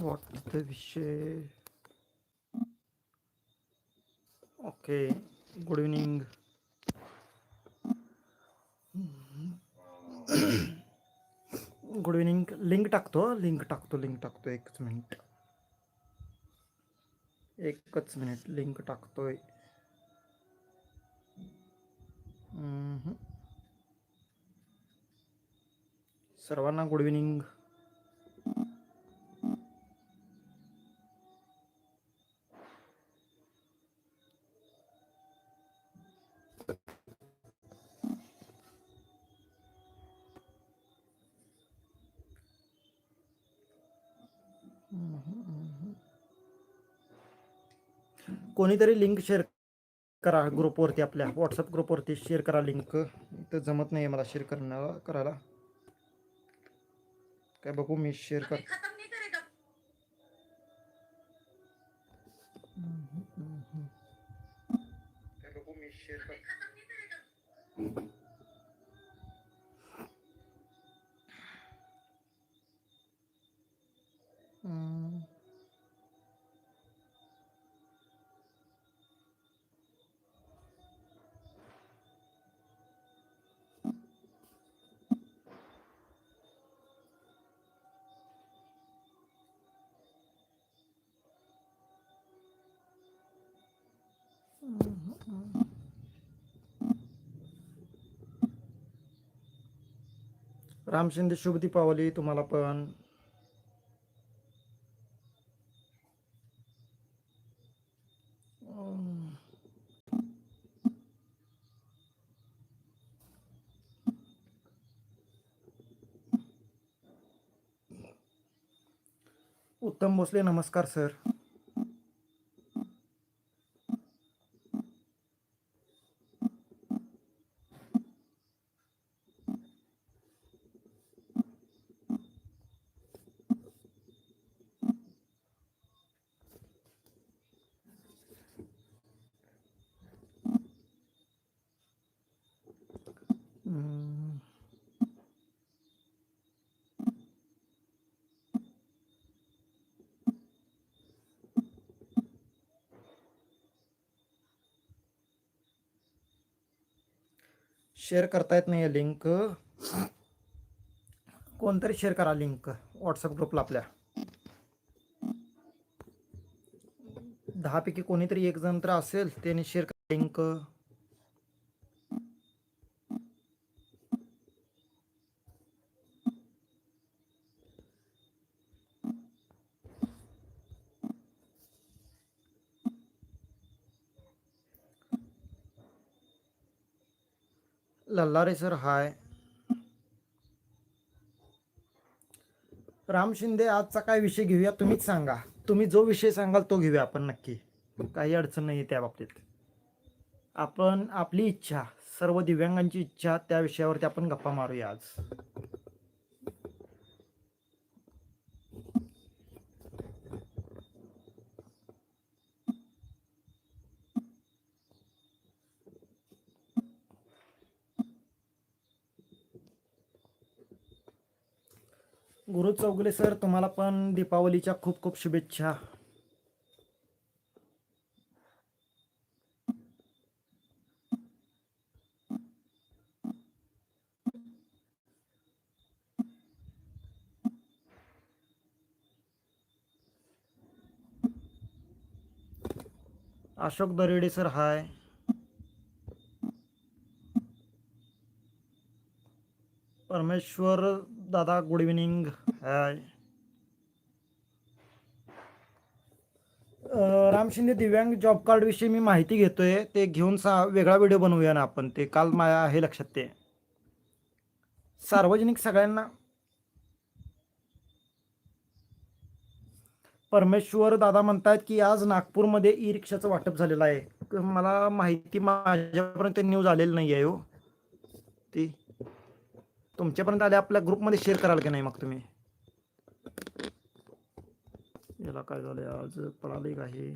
What the विषय okay good evening good evening link टाकतो link टाकतो लिंक टाकतो एकच मिनिट एकच मिनिट लिंक टाकतोय सर्वांना गुड इव्हनिंग कोणीतरी लिंक शेअर करा ग्रुपवरती आपल्या. व्हॉट्सअप ग्रुपवरती शेअर करा लिंक इथं जमत नाही मला शेअर करण्याला करायला. काय बघू मी शेअर कर काय बघू मी शेअर कर राम शिंदे शुभ दीपावली तुम्हाला पण. अं, उत्तम भोसले नमस्कार सर. शेअर करता येत नाही लिंक. कोणतरी शेअर करा लिंक. व्हॉट्सअप ग्रुपला आपल्या. दहापैकी कोणीतरी एक जण तर असेल त्याने शेअर करा link. Lallare sir hi. Ram Shinde आजचा काय विषय घेऊया तुम्हीच सांगा. तुम्ही जो विषय सांगाल तो घेऊया आपण नक्की. काही अडचण नाही त्या बाबतीत. आपण आपली इच्छा सर्व दिव्यांगांची इच्छा त्या विषयावरती आपण गप्पा मारूया आज. गुरु चौगुले सर तुम्हाला पण दीपावलीच्या खूप खूप शुभेच्छा. Ashok Darede sir hi. परमेश्वर दादा good evening hi Ram Shinde दिव्यांग जॉब कार्ड विषयी मी माहिती घेतोय. ते घेऊन सा वेगळा व्हिडिओ बनवूया ना आपण. ते काल माया आहे लक्षात ते. सार्वजनिक सगळ्यांना. परमेश्वर दादा म्हणतात की आज नागपूरमध्ये ई रिक्षाचं वाटप झालेलं आहे. मला माहिती माझ्यापर्यंत न्यूज आलेली नाही आहे हो. ती तुमच्यापर्यंत आले आपल्या ग्रुपमध्ये शेअर कराल की नाही मग तुम्ही? याला काय झालं आज पळाले का हे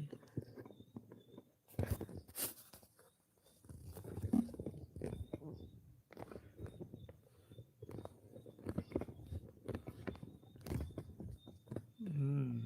हम्म.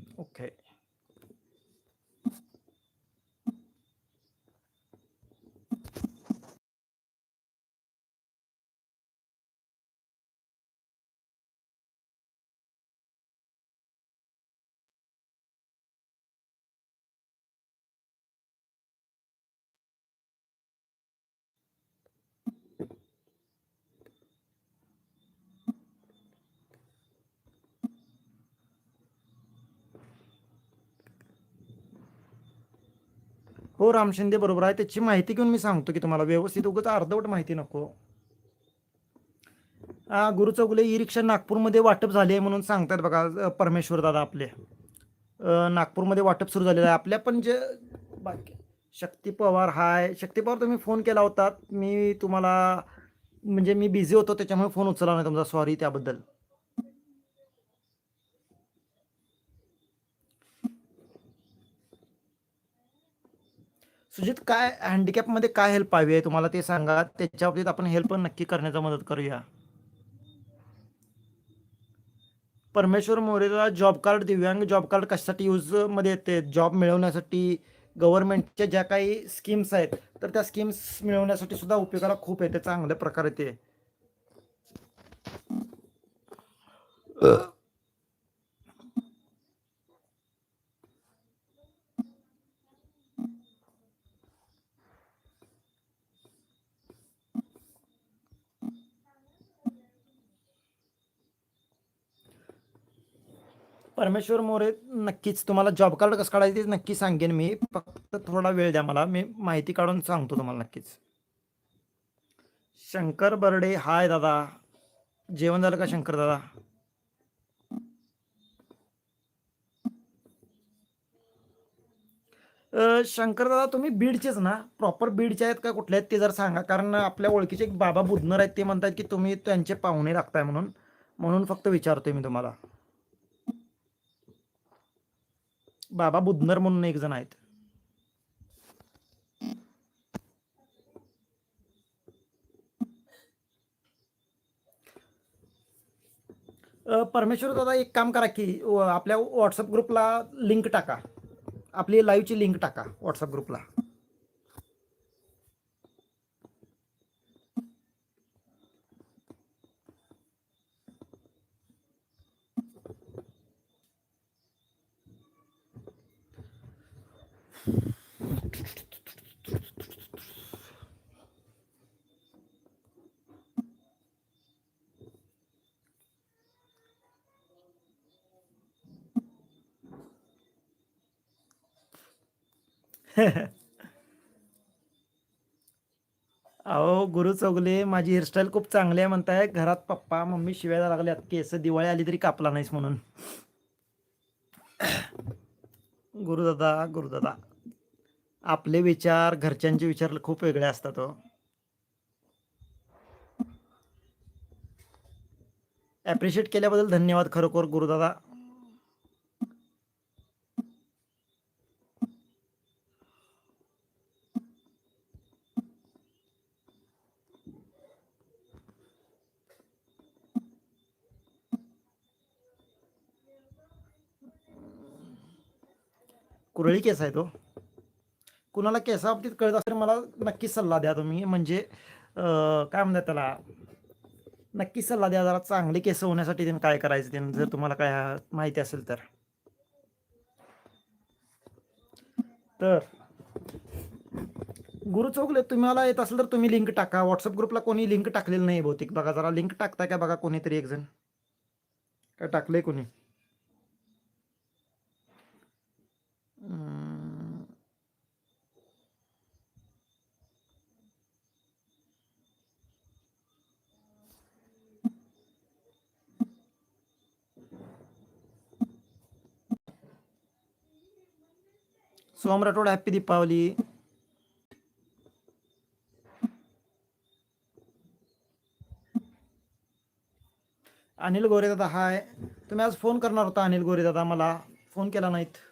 हो राम शिंदे बरोबर आहे. त्याची माहिती घेऊन मी सांगतो की तुम्हाला. व्यवस्थित उगाच अर्धवट माहिती नको. गुरु चौगुले ई रिक्षा नागपूरमध्ये वाटप झाले आहे म्हणून सांगतात बघा परमेश्वर दादा आपले. नागपूरमध्ये वाटप सुरू झालेलं आहे. आपल्या पण जे बाकी शक्ती पवार हाय. शक्ती पवार तुम्ही फोन केला होता. मी तुम्हाला म्हणजे मी बिझी होतो त्याच्यामुळे फोन उचलला नाही तुमचा. सॉरी त्याबद्दल. सुजित काय हँडिकॅपमध्ये काय हेल्प हवी आहे? तुम्हाला ते सांगा. त्याच्या बाबतीत आपण हेल्प नक्की करण्याचा मदत करूया. परमेश्वर मोरेला जॉब कार्ड दिव्यांग जॉब कार्ड कशासाठी यूजमध्ये येते? जॉब मिळवण्यासाठी गव्हर्नमेंटच्या ज्या काही स्कीम्स आहेत तर त्या स्कीम्स मिळवण्यासाठी सुद्धा उपयोगाला खूप येते. चांगल्या प्रकारे ते. परमेश्वर मोरे नक्कीच तुम्हाला जॉब कार्ड कसं काढायचं ते नक्की सांगेन मी. फक्त थोडा वेळ द्या मला. मी माहिती काढून सांगतो तुम्हाला नक्कीच. शंकर बर्डे हाय दादा. जेवण झालं का शंकर दादा? शंकर दादा तुम्ही बीडचेच ना? प्रॉपर बीडचे आहेत का कुठले आहेत ते जर सांगा. कारण आपल्या ओळखीचे एक बाबा बुधनर आहेत ते म्हणतात की तुम्ही त्यांचे पाहुणे लागताय म्हणून. म्हणून फक्त विचारतोय मी तुम्हाला. बाबा बुधनर म्हणून एक जण आहेत. परमेश्वर दादा एक काम करा की आपल्या व्हॉट्सअप ग्रुपला लिंक टाका. आपली लाईव्हची लिंक टाका व्हॉट्सअप ग्रुपला अहो गुरु चौगले माझी हेअरस्टाईल खूप चांगली आहे म्हणताय. घरात पप्पा मम्मी शिवायला लागल्यात. केस दिवाळी आली तरी कापला नाहीस म्हणून. गुरुदादा गुरुदादा. आपले विचार घरच्यांचे विचार खूप वेगळे असतात हो. ॲप्रिशिएट केल्याबद्दल धन्यवाद खरोखर गुरुदादा. कुरळी केस आहे तो. कुणाला केसाबाबतीत कळत असेल मला नक्कीच सल्ला द्या तुम्ही. म्हणजे काय म्हणतात त्याला? नक्कीच सल्ला द्या जरा चांगले केस होण्यासाठी त्यांनी काय करायचं त्यांनी जर तुम्हाला काय माहिती असेल तर. तर गुरु चौकले तुम्हाला येत असेल तर तुम्ही लिंक टाका. व्हॉट्सअप ग्रुपला कोणी लिंक टाकलेलं नाही बहुतेक. बघा जरा लिंक टाकता का बघा कोणीतरी एक जण काय टाकलंय कोणी? सोम राठोड हॅप्पी दीपावली. अनिल गोरे दादा हाय. तुम्ही आज फोन करणार होता अनिल गोरे दादा मला. फोन केला नाहीत.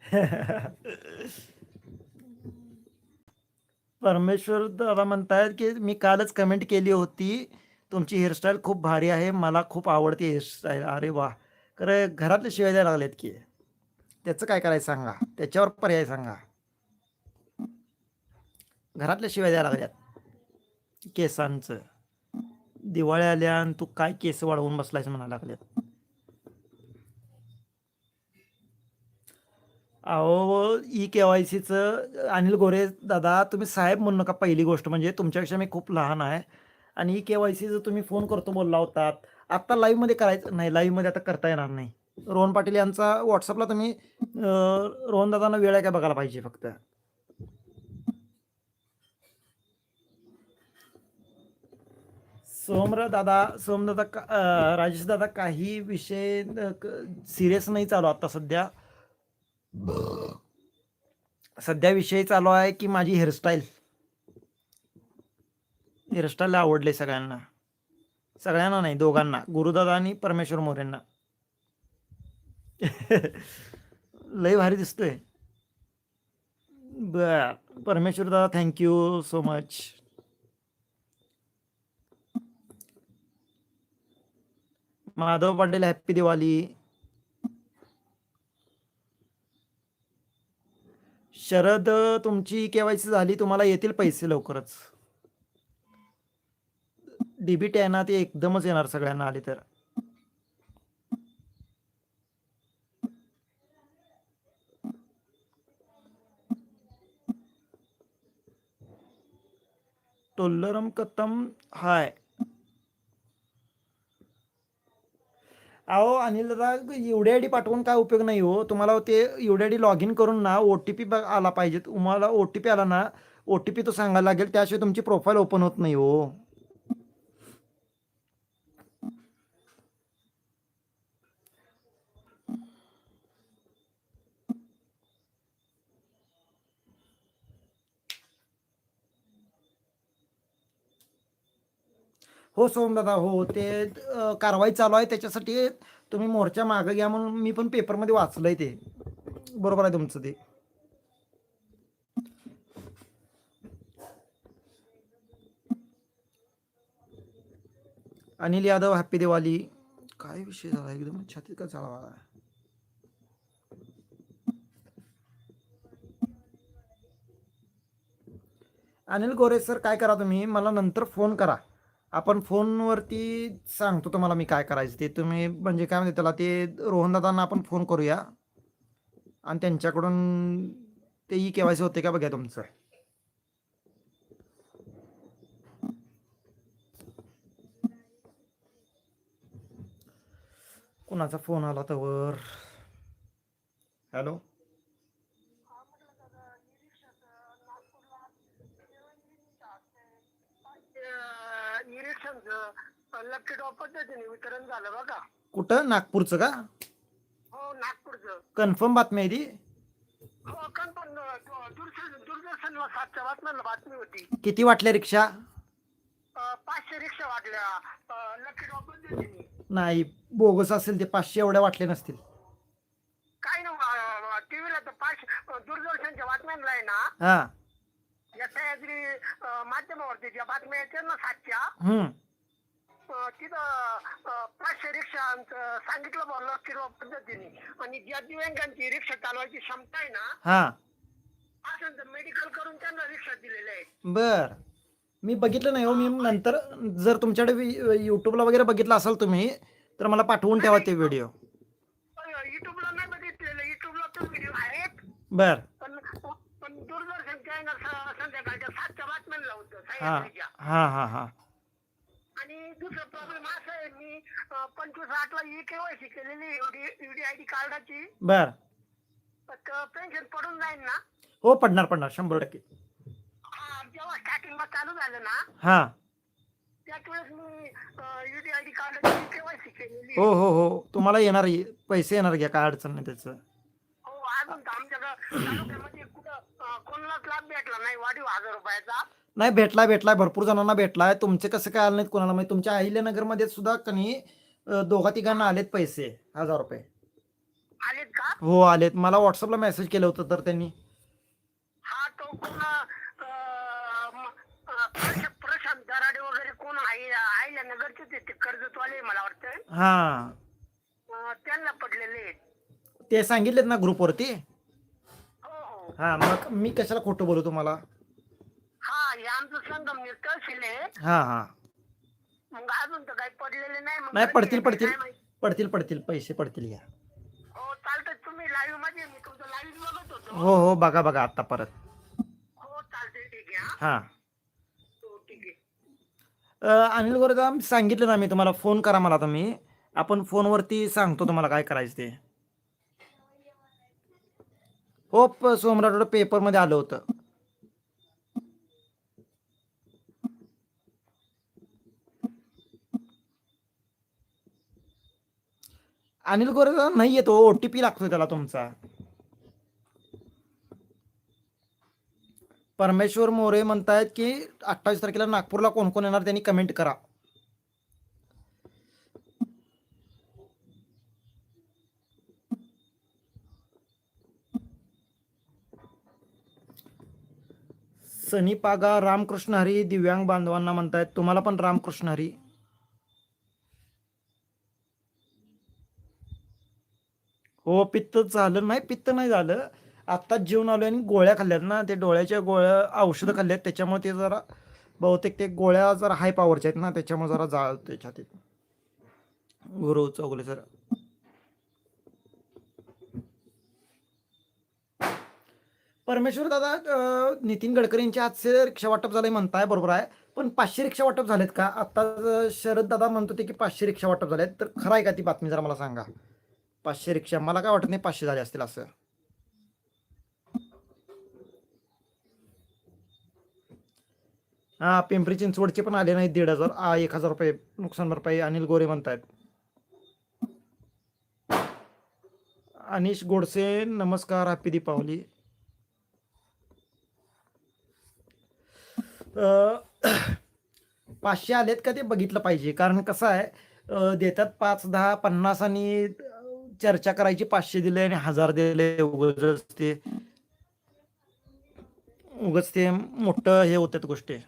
परमेश्वर दादा म्हणतायत की मी कालच कमेंट केली होती. तुमची हेअरस्टाईल खूप भारी आहे. मला खूप आवडते हेअरस्टाईल अरे वा. खरं घरातले शिवाय द्यायला लागलेत की. त्याचं काय करायचं सांगा? त्याच्यावर पर्याय सांगा. घरातल्या शिवाय द्यायला लागल्यात केसांचं. दिवाळी आल्या आणि तू काय केस वाढवून बसलायस म्हणायला लागल्यात अहो ई के वाय सीचं अनिल गोरे दादा तुम्ही साहेब म्हणू नका पहिली गोष्ट म्हणजे तुमच्यापेक्षा मी खूप लहान आहे. आणि ई के वाय सी जर तुम्ही फोन करतो बोलला होतात आत्ता लाईव्हमध्ये करायचं नाही लाईव्हमध्ये आता करता येणार नाही. रोहन पाटील यांचा व्हॉट्सअपला तुम्ही रोहन दादांना वेळ आहे काय बघायला पाहिजे फक्त? सोमर दादा सोम दादा का- राजेश दादा काही विषय सिरियस नाही चालू आता सध्या. सध्या विषय चालू आहे की माझी हेअरस्टाईल हेअरस्टाईल आवडले सगळ्यांना. सगळ्यांना नाही दोघांना. गुरुदादा आणि परमेश्वर मोरेंना. लय भारी दिसतोय. बर. परमेश्वर दादा thank you so much Madhav Patil happy Diwali. Sharad तुमची केवायसी झाली तुम्हाला येतील पैसे लवकरच. डीबीटी आहे ना ते एकदमच येणार सगळ्यांना आले तर. टोल्लरम कत्तम हाय. अहो अनिलदा दादा एवढी आय डी पाठवून काय उपयोग नाही हो. तुम्हाला ते एवढी आय डी लॉग इन करून ना ओ टी पी आला पाहिजे तुम्हाला ओ टी पी आला ना ओ टी पी तो सांगायला लागेल त्याशिवाय तुमची प्रोफाईल ओपन होत नाही हो. हो सोमदादा हो ते कारवाई चालू आहे त्याच्यासाठी तुम्ही मोर्चा मागं घ्या म्हणून मी पण पेपरमध्ये वाचलंय ते. बरोबर आहे तुमचं ते. अनिल यादव हॅपी दिवाळी. काय विषय झाला? एकदम छातीत का चालवा अनिल गोरे सर काय करा तुम्ही? मला नंतर फोन करा. आपण फोनवरती सांगतो तुम्हाला मी काय करायचं ते. तुम्ही म्हणजे काय म्हणते त्याला ते रोहनदादांना आपण फोन करूया. आणि त्यांच्याकडून ते ई केवायसी होते का बघा तुमचं. कुणाचा फोन आला तर वर हॅलो? निरीक्षणचं लॅपटॉप पद्धतीने वितरण झालं बघा. कुठं? नागपूरचं का? हो नागपूरचं. कन्फर्म बातमी आहे ती? हो पण दूरदर्शन दूरदर्शनला सातच्या बातम्यांना बातमी होती. किती वाटल्या रिक्षा? अं, पाचशे रिक्षा वाटल्या. लॅपटॉप पद्धतीने नाही बोगस असेल ते पाचशे एवढ्या वाटले नसतील. काय ना टीव्हीला तर पाचशे अं, दूरदर्शनच्या बातम्यांना आहे ना? हा. या सह्याद्री अं, माध्यमावरती ज्या बातम्या येतात ना सातच्या. हम्म. अं, तिथं पाचशे रिक्षा सांगितलं बरं लष्करी पद्धतीने. आणि ज्या दिव्यांगांची रिक्षा चालवायची क्षमता आहे ना हा. असं तर मेडिकल करून त्यांना रिक्षा दिलेले आहे बर. मी बघितलं नाही हो मी नंतर जर तुमच्याकडे वि- युट्यूबला वगैरे बघितलं असाल तुम्ही तर मला पाठवून ठेवा ते व्हिडिओ युट्यूबला नाही बघितलेलं युट्यूबला तर व्हिडिओ आहेत. बर. पण पण दूरदर्शन चॅनल संध्याकाळच्या सातच्या हा. सह्याद्रीच्या हा हा हा. आणि दुसरं प्रॉब्लेम असा आहे मी अं, पंचवीस आठला ई केवायसी केलेली ईडी आय डी कार्डाची. बर. पेन्शन पडून जाईल ना? हो पडणार पडणार शंभर टक्के. हा जेव्हा स्टार्टिंगला चालू झालं ना हा. त्याच वेळेस मी ईडी आय डी कार्डाची केवायसी केलेली हो हो हो. तुम्हाला येणार पैसे येणार घ्या काय अडचण नाही त्याचं. हो अजून तर आमच्याकडं तालुक्यामध्ये कोणालाच लाभ भेटला नाही. वाढीव हजार रुपयाचा. नाही भेटलाय भेटलाय भरपूर जणांना भेटलाय. तुमचे कसं काय आले नाहीत कोणाला माहिती? तुमच्या अहिल्यानगरमध्ये सुद्धा कनी दोघा तिघांना आलेत पैसे. हजार रुपये. आलेत का? हो आलेत. मला व्हॉट्सअपला मेसेज केलं होतं तर त्यांनी. हा तो कोण अं, म- अं, प्रश- प्रशांत दराडे वगैरे कोण आहे? आईला नगरचे ते ते कर्जतवाले मला वाटतं हा. त्यांना पडलेले आहेत. ते सांगितलेत ना ग्रुपवरती हो मग मी कशाला खोटं बोलू तुम्हाला? हा हे आमचं संगमनेर तहसील आहे हा हा. मग अजून तर काही पडलेले नाही मग नाही कधी पडतील येते पडतील. काय माहीत. पडतील पडतील. पैसे पडतील घ्या हो चालतंय. तुम्ही लाईव्हमध्ये मी तुमचं लाईव्ह बघत होतो. हो हो बघा बघा आता परत. हो चालतंय ठीक आहे हा. हा. हो ठीक आहे. अ, अनिल गोरेदा सांगितलं ना मी तुम्हाला फोन करा मला तुम्ही. आपण फोनवरती सांगतो तुम्हाला काय करायचं ते. हो प- पेपर पेपरमध्ये आलं होतं. अनिल गोरेदा नाही येतो हो, ओ टी पी लागतोय त्याला तुमचा. परमेश्वर मोरे म्हणतायत की अठ्ठावीस तारखेला नागपूरला कोण कोण येणार त्यांनी कमेंट करा. सनी पागा रामकृष्ण हरी दिव्यांग बांधवांना म्हणतायत. तुम्हाला पण रामकृष्ण हरी. हो पित्त झालं नाही पित्त नाही झालं. आत्ताच जेवण आलो आणि गोळ्या खाल्ल्यात ना. ते डोळ्याच्या गोळ्या औषधं खाल्ल्यात. त्याच्यामुळे ते जरा बहुतेक ते गोळ्या जरा हाय पॉवरच्या आहेत ना. त्याच्यामुळे जरा जाळ त्याच्यात गुरु चौगले सर. परमेश्वर दादा नितीन गडकरींचे आजचे रिक्षा वाटप झाले म्हणताय बरोबर आहे. पण पाचशे रिक्षा वाटप झालेत का? आता शरद दादा म्हणत होते की पाचशे रिक्षा वाटप झालेत. तर खरं आहे का ती बातमी जरा मला सांगा? पाचशे रिक्षा मला काय वाटत नाही पाचशे झाले असतील असं. हा पिंपरी चिंचवडचे पण आले नाहीत दीड हजार. आ, एक हजार रुपये नुकसान भरपाई अनिल गोरे म्हणतायत. अनिश गोडसे नमस्कार हॅपी दीपावली. पाचशे आलेत का ते बघितलं पाहिजे. कारण कसं आहे देतात पाच दहा पन्नास आणि चर्चा करायची पाचशे दिले आणि हजार दिले उगच ते. उगच ते मोठं हे होतात गोष्टी.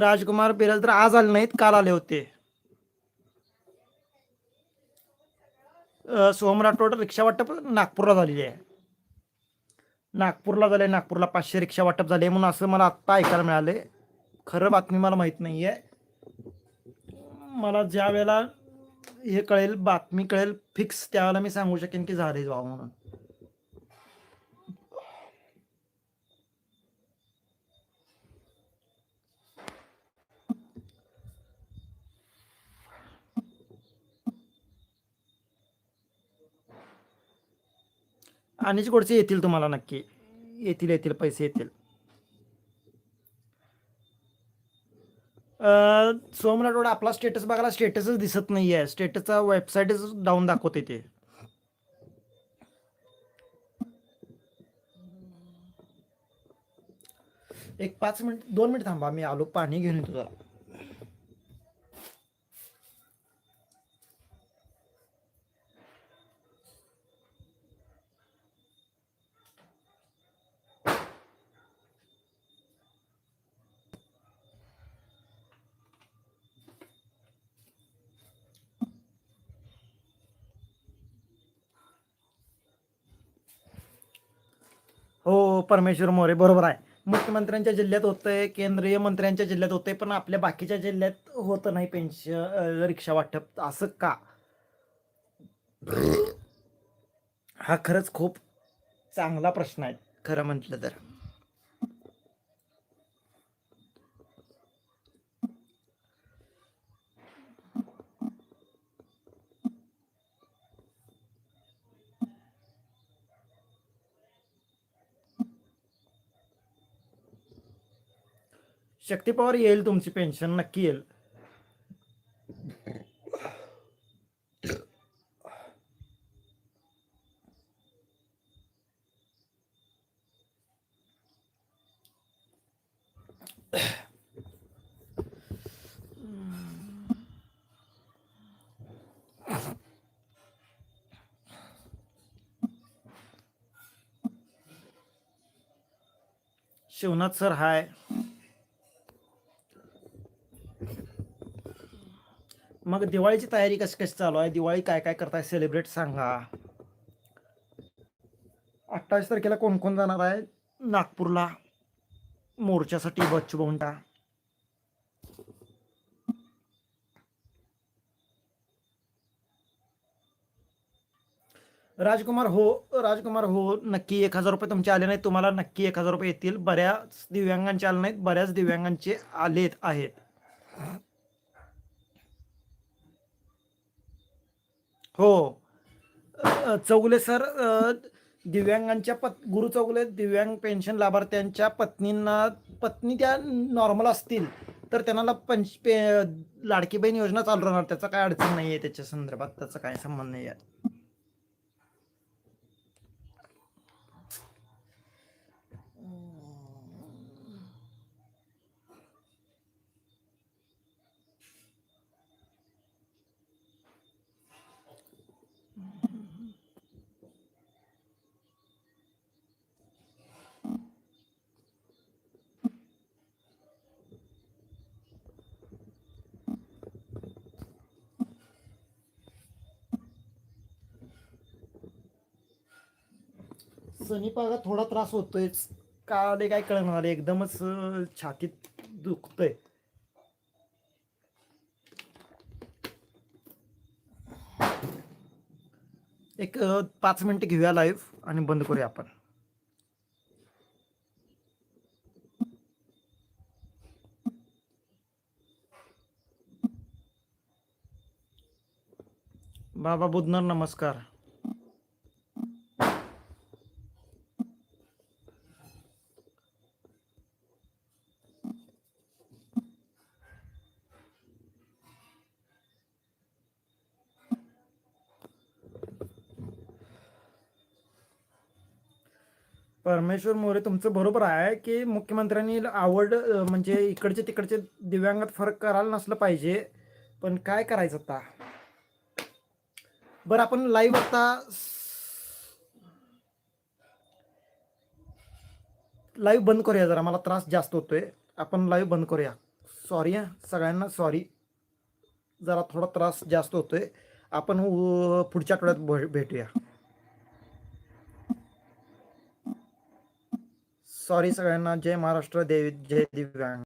राजकुमार बिराल तर आज आले नाहीत काल आले होते. अ, सोहम राठोड रिक्षा वाटप नागपूरला झालेली आहे. नागपूरला झाले नागपूरला पाचशे रिक्षा वाटप झाले म्हणून असं मला आत्ता ऐकायला मिळाले खरं बातमी मला माहीत नाही आहे. मला ज्या वेळेला हे कळेल बातमी कळेल फिक्स त्यावेळेला मी सांगू शकेन की झाले जावं म्हणून. अनिश गोडसे येतील तुम्हाला नक्की. येतील येतील पैसे येतील. सोमनाथोड आपला स्टेटस बघायला स्टेटसच दिसत नाही आहे स्टेटसचा वेबसाईटच डाऊन दाखवते ते. एक पाच मिनिट दोन मिनिट थांबा मी आलो पाणी घेऊन येतो जरा हो परमेश्वर मोरे बरोबर आहे. मुख्यमंत्र्यांच्या जिल्ह्यात होतंय केंद्रीय मंत्र्यांच्या जिल्ह्यात होतंय पण आपल्या बाकीच्या जिल्ह्यात होतं नाही पेन्शन रिक्षा वाटप असं का? हा खरंच खूप चांगला प्रश्न आहे खरं म्हटलं तर. शक्ती पवार येईल तुमची पेन्शन नक्की येईल. Shivnath sir hi. मग दिवाळीची तयारी कशी कशी चालू आहे? दिवाळी काय काय करताय? सेलिब्रेट सांगा. अठ्ठावीस तारखेला कोण कोण जाणार आहे? नागपूरला. मोर्चासाठी बच्चू बोंडा राजकुमार हो राजकुमार हो नक्की एक हजार रुपये तुमचे आले नाहीत. तुम्हाला नक्की एक हजार रुपये येतील. बऱ्याच दिव्यांगांचे आले नाहीत. बऱ्याच दिव्यांगांचे आलेत आहेत हो. अ, चौगुले सर दिव्यांगांच्या पत गुरु चौगुले दिव्यांग पेन्शन लाभार्थ्यांच्या पत्नींना पत्नी त्या नॉर्मल असतील तर त्यांना पंच पे लाडकी बहीण योजना चालू राहणार. त्याचा काय अडचण नाही आहे त्याच्या संदर्भात? त्याचा काय संबंध नाही आहे सनीपागा थोडा त्रास होतोय का आले काय कळणार एकदमच छातीत दुखतय. एक पाच मिनिट घेऊया लाईव्ह आणि बंद करूया आपण. बाबा बुधनर नमस्कार. परमेश्वर मोरे तुमचं बरोबर आहे की मुख्यमंत्र्यांनी आवड म्हणजे इकडचे तिकडचे दिव्यांगात फरक करायला नसलं पाहिजे. पण काय करायचं आता? बरं आपण लाईव्ह आता लाईव्ह बंद करूया जरा मला त्रास जास्त होतोय. आपण लाईव्ह बंद करूया. सॉरी सगळ्यांना सॉरी जरा थोडा त्रास जास्त होतोय. आपण पुढच्या आठवड्यात भे- भेटूया. सॉरी सगळ्यांना. जय महाराष्ट्र. देवी जय दिव्यांग.